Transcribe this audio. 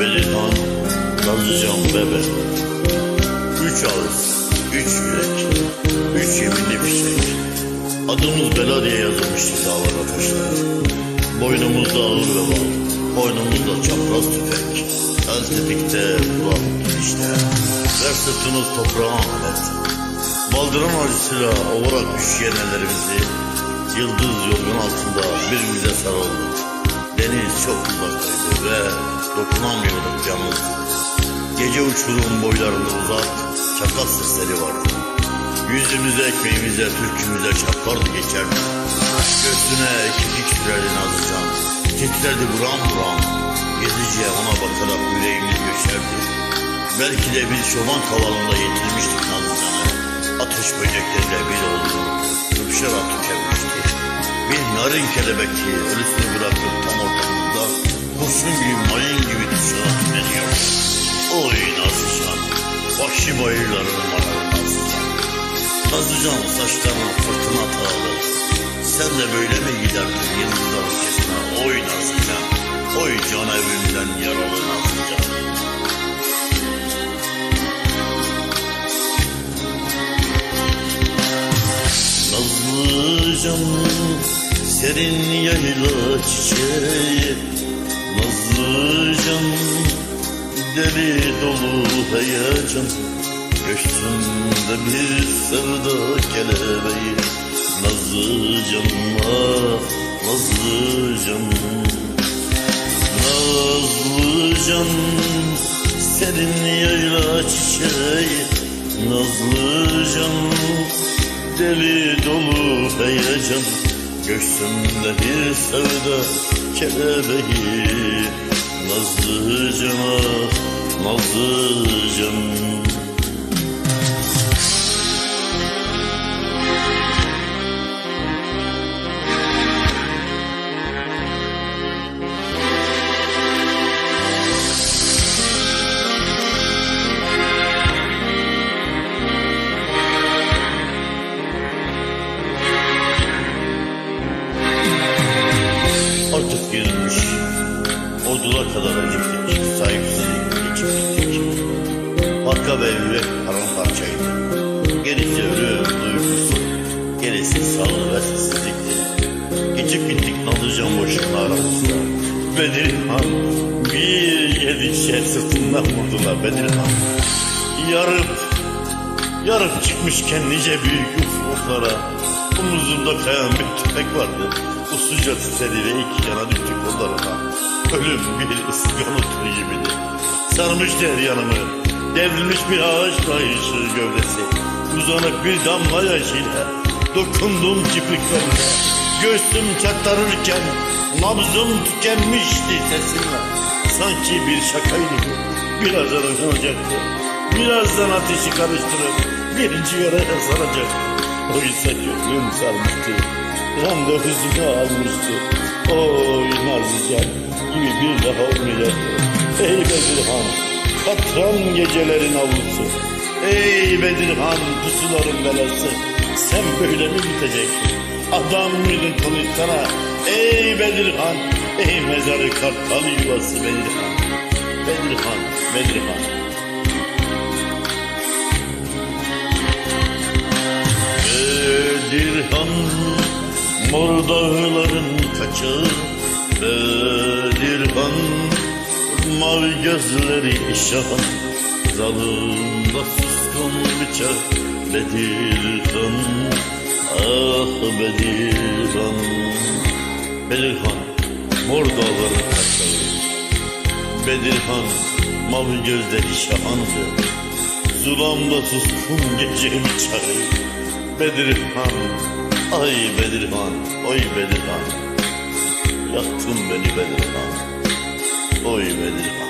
Belirhan, Nazlıcan bebe. Üç ağız, üç yürek, üç yeminli fişek. Adımız bela diye yazılmıştı dağlara taşlara. Boynumuzda ağır ve var, boynumuzda çapraz tüfek. El tepikte, kulak girişte. Ver sırtımız toprağa ahmet. Baldıran acısıyla ovarak üşüyen ellerimizi Yıldız yorgun altında birbirimize sarıldık Deniz çok uzaktaydı ve dokunamıyorduk yalnız Gece uçurum boylarında uzak çakal sesleri vardı Yüzümüze, ekmeğimize, türkümüze çarpardı geçerdi Göğsüne kekik sürerdi nazlıcan. Titrerdi buram buram. Gezici ona bakarak yüreğimiz göçerdi. Belki de bir çoban kavalında yetilmiştik nazlıcana. Ateş böcekleriyle bir oldu. Öpüşerek tükenmişti Bir narin kelebekti Ölüsünü bırakıp tam ortamında Kurşun gibi mayın gibi dışarı tüneniyor Oy Nazlıcan Vahşi bayırların manalı Nazlıcan. Nazlıcan saçlarına fırtına tağlı Sen de böyle mi giderdin yıldızlar ülkesine Oy Nazlıcan Oy can evimden yaralı Nazlıcan. Nazlıcan serin yayla çiçeği Nazlıcan deli dolu heyecan. Göğsümde bir sevda kelebeği Nazlıcan ah Nazlıcan Nazlıcan serin yayla çiçeği Nazlıcan deli dolu heyecan Göğsümde bir sevda kelebeği Nazlıcan ah Ordular kadar acıktık Sahipsizlik geçip gittik Arka ve yürek paramparçaydı. Gerisi ölüm duygusu Gerisi sağlığı ve sessizlikti. Geçip gittik Nazlıcan boşluğuna aramızda Bedirhan Bir yedikçe sırtından vurdular Bedirhan. Yarıp Yarıp çıkmışken nice büyük ufuklara. Omuzunda kayan bir tüfek vardı. Usulca titredi ve iki yana düştü kollarına Ölüm bir ıskan otu gibiydi Sarmıştı her yanımı Devrilmiş bir ağaç kayışı gövdesi Uzanık bir damla yaşıyla Dokundum kipriklerine Göğsüm çatlarırken Nabzım tükenmişti sesimle Sanki bir şakaydı Birazdan olacaktı Birazdan ateşi karıştırıp bir ciğere saracak. Oysa gönlüm sarmıştı. Randevusunu almıştı. Oy Nazlıcan gibi bir daha olmayacaktı. Ey Bedirhan, katran gecelerin avlusu. Ey Bedirhan, pusuların belası. Sen böyle mi bitecektin? Adam mıydın konuşsana? Ey Bedirhan, ey mezarı kartal yuvası Bedirhan. Bedirhan, Bedirhan. Bedirhan Mor dağların kaçağı Bedirhan Mavi gözleri şahan Zalımda suskun bıçak Bedirhan Ah Bedirhan Bedirhan Mor dağların kaçağı Bedirhan Mavi gözleri şahandı Zulamda suskun gece bıçağı Bedirhan, ay Bedirhan, oy Bedirhan Yaktın beni Bedirhan, oy Bedirhan